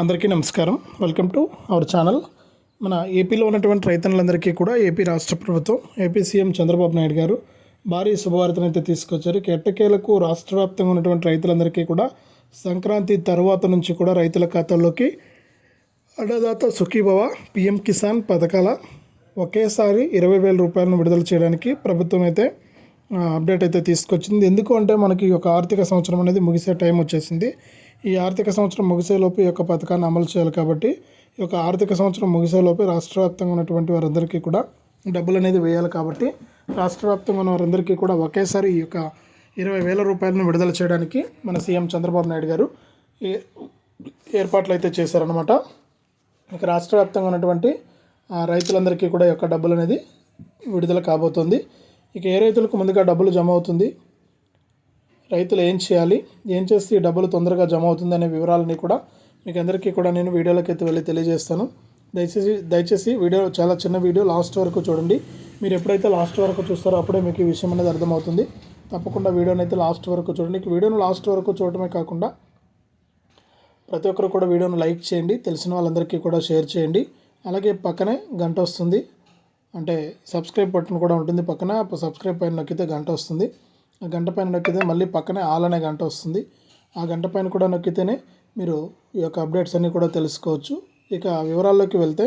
అందరికీ నమస్కారం. Welcome to our channel మన ఏపీలో ఉన్నటువంటి రైతన్నులందరికీ కూడా ఏపీ రాష్ట్ర ప్రభుత్వం ఏపీ సీఎం చంద్రబాబు నాయుడు గారు భారీ శుభవార్తను అయితే తీసుకొచ్చారు. ఎట్టకేలకు రాష్ట్ర వ్యాప్తంగా ఉన్నటువంటి రైతులందరికీ కూడా సంక్రాంతి తర్వాత నుంచి కూడా రైతుల ఖాతాల్లోకి అన్నదాత సుఖీభవ పిఎం కిసాన్ పథకాల ఒకేసారి ఇరవై వేల రూపాయలను విడుదల చేయడానికి ప్రభుత్వం అయితే అప్డేట్ అయితే తీసుకొచ్చింది. ఎందుకు అంటే మనకి ఒక ఆర్థిక సంవత్సరం అనేది ముగిసే టైం వచ్చేసింది. ఈ ఆర్థిక సంవత్సరం ముగిసేలోపు ఈ యొక్క పథకాన్ని అమలు చేయాలి కాబట్టి ఈ యొక్క ఆర్థిక సంవత్సరం ముగిసేలోపు రాష్ట్ర వ్యాప్తంగా ఉన్నటువంటి వారందరికీ కూడా డబ్బులు అనేది వేయాలి కాబట్టి రాష్ట్ర వ్యాప్తంగా ఉన్న వారందరికీ కూడా ఒకేసారి ఈ యొక్క ఇరవై వేల రూపాయలను విడుదల చేయడానికి మన సీఎం చంద్రబాబు నాయుడు గారు ఏ- ఏర్పాట్లు అయితే చేశారనమాట ఇక రాష్ట్ర వ్యాప్తంగా ఉన్నటువంటి రైతులందరికీ కూడా ఈ యొక్క డబ్బులు అనేది విడుదల కాబోతుంది. ఇక ఏ రైతులకు ముందుగా డబ్బులు జమ అవుతుంది? రైతులు ఏం చేయాలి? ఏం చేస్తే ఈ డబ్బులు తొందరగా జమ అవుతుంది అనే వివరాలని కూడా మీకు అందరికీ కూడా నేను వీడియోలోకి అయితే వెళ్ళి తెలియజేస్తాను. దయచేసి దయచేసి వీడియో చాలా చిన్న వీడియో లాస్ట్ వరకు చూడండి. మీరు ఎప్పుడైతే లాస్ట్ వరకు చూస్తారో అప్పుడే మీకు ఈ విషయం అనేది అర్థమవుతుంది. తప్పకుండా వీడియోని అయితే లాస్ట్ వరకు చూడండి. వీడియోను లాస్ట్ వరకు చూడటమే కాకుండా ప్రతి ఒక్కరు కూడా వీడియోను లైక్ చేయండి. తెలిసిన వాళ్ళందరికీ కూడా షేర్ చేయండి. అలాగే పక్కనే గంట వస్తుంది. అంటే సబ్స్క్రైబ్ బటన్ కూడా ఉంటుంది పక్కన. సబ్స్క్రైబ్ పైన నొక్కితే గంట వస్తుంది. గంట పైన నొక్కితే మళ్ళీ పక్కనే ఆల్ అనే గంట వస్తుంది. ఆ గంట పైన కూడా నొక్కితేనే మీరు ఈ యొక్క అప్డేట్స్ అన్నీ కూడా తెలుసుకోవచ్చు. ఇక వివరాల్లోకి వెళ్తే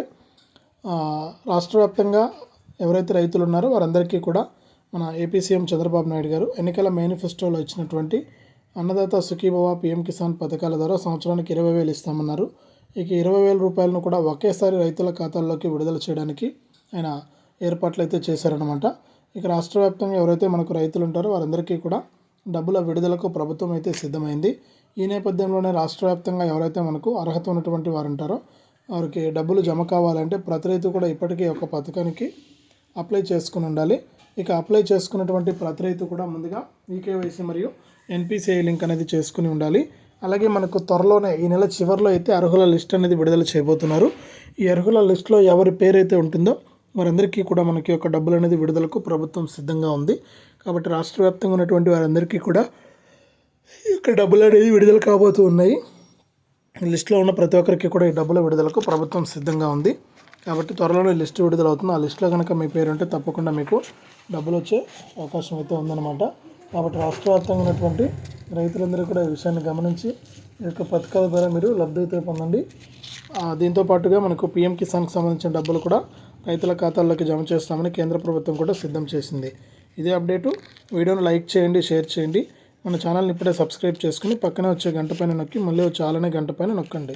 రాష్ట్ర వ్యాప్తంగా ఎవరైతే రైతులు ఉన్నారో వారందరికీ కూడా మన ఏపీ సీఎం చంద్రబాబు నాయుడు గారు ఎన్నికల మేనిఫెస్టోలో ఇచ్చినటువంటి అన్నదాత సుఖీభవ పిఎం కిసాన్ పథకాల ద్వారా సంవత్సరానికి ఇరవై వేలు ఇస్తామన్నారు. ఇక ఇరవై వేల రూపాయలను కూడా ఒకేసారి రైతుల ఖాతాల్లోకి విడుదల చేయడానికి ఆయన ఏర్పాట్లు అయితే చేశారనమాట ఇక రాష్ట్ర వ్యాప్తంగా ఎవరైతే మనకు రైతులు ఉంటారో వారందరికీ కూడా డబ్బుల విడుదలకు ప్రభుత్వం అయితే సిద్ధమైంది. ఈ నేపథ్యంలోనే రాష్ట్ర వ్యాప్తంగా ఎవరైతే మనకు అర్హత ఉన్నటువంటి వారు ఉంటారో వారికి డబ్బులు జమ కావాలంటే ప్రతి రైతు కూడా ఇప్పటికీ ఒక పథకానికి అప్లై చేసుకుని ఉండాలి. ఇక అప్లై చేసుకున్నటువంటి ప్రతి రైతు కూడా ముందుగా ఈకేవైసీ మరియు ఎన్పిసిఐ లింక్ అనేది చేసుకుని ఉండాలి. అలాగే మనకు త్వరలోనే ఈ నెల చివరిలో అయితే అర్హుల లిస్ట్ అనేది విడుదల చేయబోతున్నారు. ఈ అర్హుల లిస్టులో ఎవరి పేరు అయితే ఉంటుందో వారందరికీ కూడా మనకి ఒక డబ్బులు అనేది విడుదలకు ప్రభుత్వం సిద్ధంగా ఉంది. కాబట్టి రాష్ట్ర వ్యాప్తంగా ఉన్నటువంటి వారందరికీ కూడా ఈ యొక్క డబ్బులు అనేది విడుదల కాబోతూ ఉన్నాయి. లిస్టులో ఉన్న ప్రతి ఒక్కరికి కూడా ఈ డబ్బుల విడుదలకు ప్రభుత్వం సిద్ధంగా ఉంది. కాబట్టి త్వరలోనే లిస్టు విడుదల అవుతుంది ఆ లిస్టులో కనుక మీ పేరు ఉంటే తప్పకుండా మీకు డబ్బులు వచ్చే అవకాశం అయితే ఉందన్నమాట. కాబట్టి రాష్ట్ర వ్యాప్తంగా ఉన్నటువంటి రైతులందరూ కూడా ఈ విషయాన్ని గమనించి ఈ యొక్క పథకాల ద్వారా మీరు లబ్ధి అయితే పొందండి దీంతో పాటుగా మనకు పిఎం కిసాన్కి సంబంధించిన డబ్బులు కూడా రైతుల ఖాతాల్లోకి జమ చేస్తామని కేంద్ర ప్రభుత్వం కూడా సిద్ధం చేసింది. ఇదే అప్డేటు. వీడియోను లైక్ చేయండి షేర్ చేయండి. మన ఛానల్ని ఇప్పుడే సబ్స్క్రైబ్ చేసుకుని పక్కనే వచ్చే గంట పైన నొక్కి మళ్ళీ వచ్చే ఆలనే గంట పైన నొక్కండి.